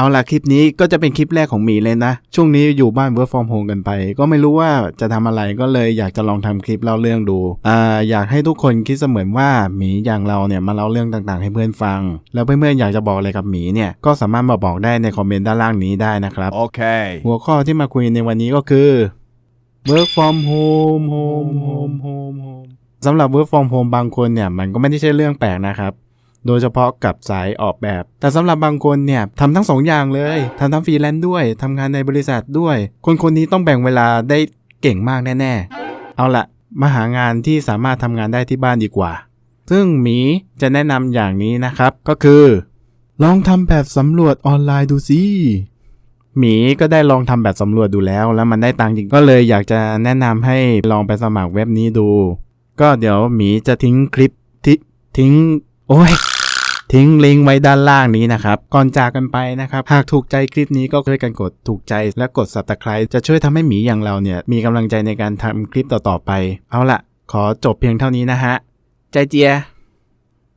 เอาล่ะคลิปนี้ก็จะเป็นคลิปแรกของหมีเลยนะ ช่วงนี้อยู่บ้าน work from home กันไป ก็ไม่รู้ว่าจะทำอะไรก็เลยอยากจะลองทำคลิปเล่าเรื่องดูอ่าอยากให้ทุกคนคิดเสมือนว่าหมีอย่างเราเนี่ยมาเล่าเรื่องต่างๆ ให้เพื่อนฟัง แล้วเพื่อนๆอยากจะบอกอะไรกับหมีเนี่ยก็สามารถมาบอกได้ในคอมเมนต์ด้านล่างนี้ได้นะครับ Okay. หัวข้อที่มาคุยในวันนี้ก็คือ work from home home home home home สำหรับ work from home บางคนเนี่ยมันก็ไม่ได้ใช่เรื่องแปลกนะครับ โดยเฉพาะกับสายออกแบบ แต่สำหรับบางคนเนี่ยทำทั้งสองอย่างเลยทำทั้งฟรีแลนซ์ด้วยทำงานในบริษัทด้วย คนคนนี้ต้องแบ่งเวลาได้เก่งมากแน่ๆ เอาละมาหางานที่สามารถทำงานได้ที่บ้านดีกว่า ซึ่งหมีจะแนะนำอย่างนี้นะครับ ก็คือ ลองทำแบบสำรวจออนไลน์ดูสิหมีก็ได้ลองทำแบบสำรวจดูแล้ว แล้วมันได้ตังค์จริงก็เลยอยากจะแนะนำให้ลองไปสมัครเว็บนี้ดู ก็เดี๋ยวหมีจะทิ้งคลิปทิ้ง โอ้ยทิ้งลิงก์ไว้ด้านล่างนี้นะครับ ก่อนจากกันไปนะครับ หากถูกใจคลิปนี้ก็ช่วยกันกดถูกใจและกด subscribe จะช่วยทำให้หมีอย่างเราเนี่ย มีกำลังใจในการทำคลิปต่อๆไป เอาล่ะขอจบเพียงเท่านี้นะฮะ ใจเจีย